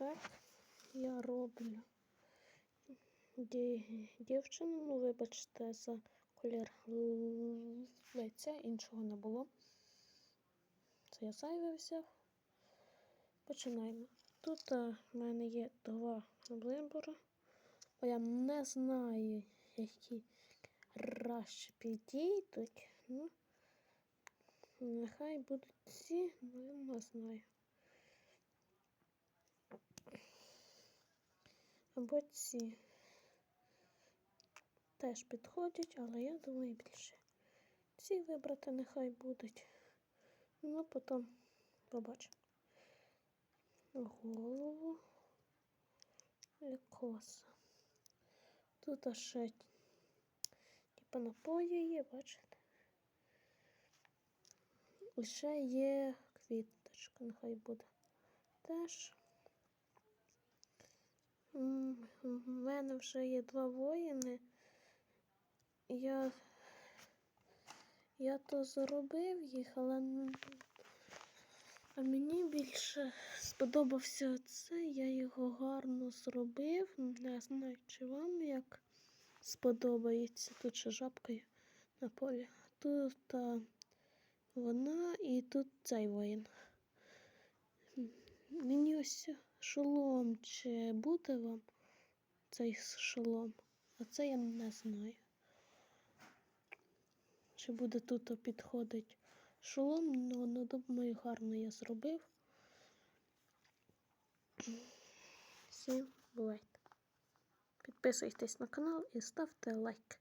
так я роблю дівчину, ну вибачте за колір лиця, іншого не було. Це я зайве взяв. Починаємо. Тут в мене є два вибори. Бо я не знаю, які краще підійдуть. Ну, нехай будуть ці, ну я не знаю. Або ці теж підходять, але я думаю більше. Ці вибрати нехай будуть. Ну, потім побачимо. Голову і коса. Тут ще типа напої є, бачите? І ще є квіточка, нехай буде. Теж. У мене вже є два воїни. Я, я то зробив їх, але а мені більше сподобався цей, я його гарно зробив. Не знаю, чи вам як сподобається. Тут ще жабка на полі. Тут а, вона і тут цей воїн. Мені ось шолом, чи буде вам цей шолом? А це я не знаю. Чи буде тут підходить шолом, ну, ну думаю, гарно я зробив. Всім бувайте. Підписуйтесь на канал і ставте лайк.